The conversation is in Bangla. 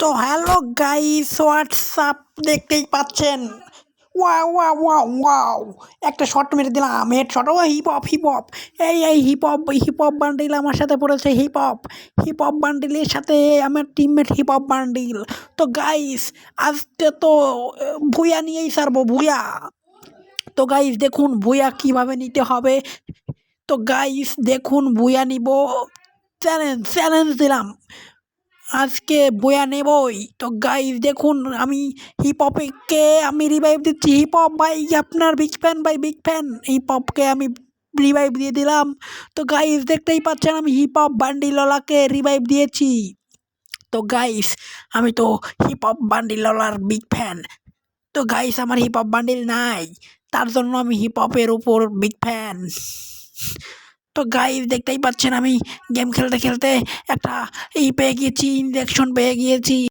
তো হ্যালো গাইস, হোয়াটসঅ্যাপ দেখতেই পাচ্ছেন। Wow wow wow wow. একটা শট মেরে দিলাম, হেড শট। ও হিপ হপ হিপ হপ এই এই hip hop hip hop bundle আমার সাথে পড়েছে হিপ হপ হিপ হপ বান্ডিলের সাথে আমার টিমমেট হিপ হপ বান্ডিল তো গাইস, আজকে তো ভুয়া নিয়েই সারবো ভুয়া। তো গাইস, দেখুন ভুয়া কীভাবে নিতে হবে। তো গাইস, দেখুন ভুয়া নিব। চ্যালেঞ্জ চ্যালেঞ্জ দিলাম। আজকে বয়া নেবই। তো গাইজ দেখুন, আমি হিপ হপকে আমি রিভাইভ দিচ্ছি? হিপ হপ ভাই, আপনার বিগ ফ্যান ভাই বিগ ফ্যান হিপ হপকে আমি রিভাইভ দিয়ে দিলাম। তো গাইস দেখতেই পাচ্ছেন, আমি হিপ হপ বান্ডিলওয়ালাকে রিভাইভ দিয়েছি। তো গাইস আমি তো হিপ হপ বান্ডিলওয়ালার বিগ ফ্যান তো গাইস আমার হিপ হপ বান্ডিল নাই। তার জন্য আমি হিপ হপের উপর বিগ ফ্যান তো গাই দেখতেই পাচ্ছেন আমি গেম খেলতে খেলতে একটা ই পেয়ে গিয়েছি ইঞ্জেকশন পেয়ে গিয়েছি।